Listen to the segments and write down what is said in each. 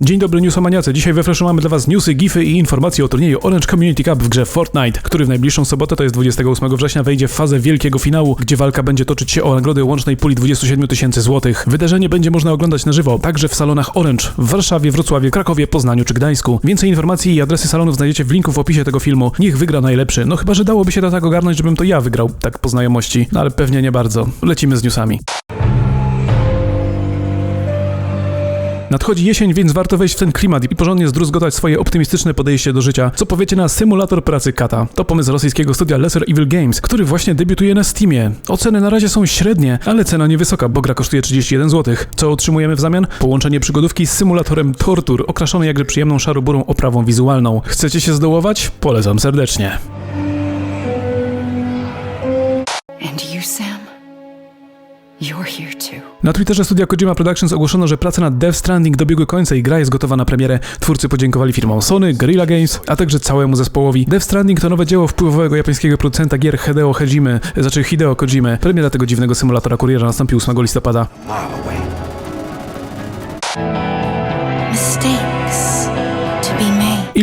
Dzień dobry newsomaniacy. Dzisiaj we Flashu mamy dla was newsy, gify i informacje o turnieju Orange Community Cup w grze Fortnite, który w najbliższą sobotę, to jest 28 września, wejdzie w fazę wielkiego finału, gdzie walka będzie toczyć się o nagrody łącznej puli 27 tysięcy złotych. Wydarzenie będzie można oglądać na żywo, także w salonach Orange w Warszawie, Wrocławiu, Krakowie, Poznaniu czy Gdańsku. Więcej informacji i adresy salonów znajdziecie w linku w opisie tego filmu. Niech wygra najlepszy. No chyba, że dałoby się to tak ogarnąć, żebym to ja wygrał, tak po znajomości. No ale pewnie nie bardzo. Lecimy z newsami. Nadchodzi jesień, więc warto wejść w ten klimat i porządnie zdruzgotać swoje optymistyczne podejście do życia. Co powiecie na symulator pracy kata? To pomysł rosyjskiego studia Lesser Evil Games, który właśnie debiutuje na Steamie. Oceny na razie są średnie, ale cena niewysoka, bo gra kosztuje 31 zł. Co otrzymujemy w zamian? Połączenie przygodówki z symulatorem tortur, okraszony jakże przyjemną szaroburą oprawą wizualną. Chcecie się zdołować? Polecam serdecznie. Na Twitterze studia Kojima Productions ogłoszono, że prace nad Death Stranding dobiegły końca i gra jest gotowa na premierę. Twórcy podziękowali firmom Sony, Guerrilla Games, a także całemu zespołowi. Death Stranding to nowe dzieło wpływowego japońskiego producenta gier Hideo Hajimy, znaczy Hideo Kojimy. Premiera tego dziwnego symulatora kuriera nastąpi 8 listopada.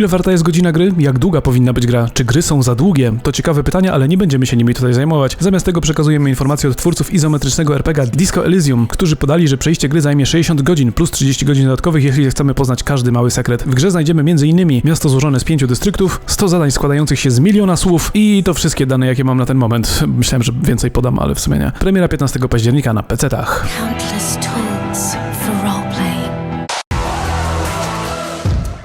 Ile warta jest godzina gry? Jak długa powinna być gra? Czy gry są za długie? To ciekawe pytania, ale nie będziemy się nimi tutaj zajmować. Zamiast tego przekazujemy informacje od twórców izometrycznego RPG Disco Elysium, którzy podali, że przejście gry zajmie 60 godzin plus 30 godzin dodatkowych, jeśli chcemy poznać każdy mały sekret. W grze znajdziemy m.in. miasto złożone z pięciu dystryktów, 100 zadań składających się z miliona słów i to wszystkie dane, jakie mam na ten moment. Myślałem, że więcej podam, ale w sumie nie. Premiera 15 października na PC-tach.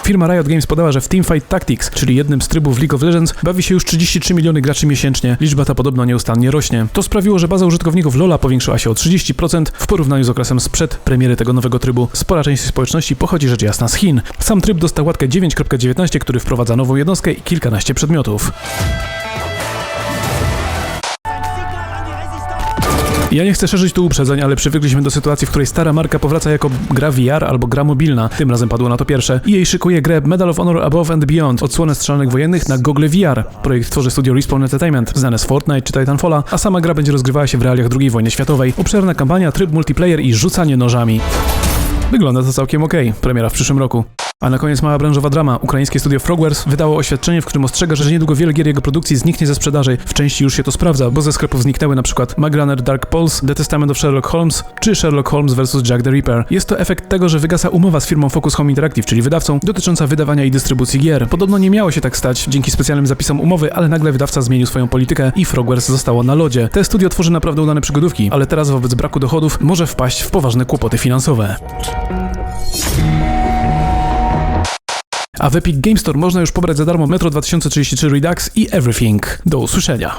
Firma Riot Games podała, że w Teamfight Tactics, czyli jednym z trybów League of Legends, bawi się już 33 miliony graczy miesięcznie. Liczba ta podobno nieustannie rośnie. To sprawiło, że baza użytkowników LoLa powiększyła się o 30% w porównaniu z okresem sprzed premiery tego nowego trybu. Spora część społeczności pochodzi rzecz jasna z Chin. Sam tryb dostał łatkę 9.19, który wprowadza nową jednostkę i kilkanaście przedmiotów. Ja nie chcę szerzyć tu uprzedzeń, ale przywykliśmy do sytuacji, w której stara marka powraca jako gra VR albo gra mobilna. Tym razem padło na to pierwsze. I jej szykuje grę Medal of Honor Above and Beyond, odsłonę strzelanek wojennych na Google VR. Projekt tworzy studio Respawn Entertainment, znane z Fortnite czy Titanfalla, a sama gra będzie rozgrywała się w realiach II wojny światowej. Obszerna kampania, tryb multiplayer i rzucanie nożami. Wygląda to całkiem okej. Premiera w przyszłym roku. A na koniec mała branżowa drama. Ukraińskie studio Frogwares wydało oświadczenie, w którym ostrzega, że niedługo wiele gier jego produkcji zniknie ze sprzedaży. W części już się to sprawdza, bo ze sklepów zniknęły przykład Magrunner Dark Pulse, The Testament of Sherlock Holmes czy Sherlock Holmes vs. Jack the Ripper. Jest to efekt tego, że wygasa umowa z firmą Focus Home Interactive, czyli wydawcą, dotycząca wydawania i dystrybucji gier. Podobno nie miało się tak stać dzięki specjalnym zapisom umowy, ale nagle wydawca zmienił swoją politykę i Frogwares zostało na lodzie. Te studio tworzy naprawdę udane przygodówki, ale teraz wobec braku dochodów może wpaść w poważne kłopoty finansowe. A w Epic Game Store można już pobrać za darmo Metro 2033 Redux i Everything. Do usłyszenia.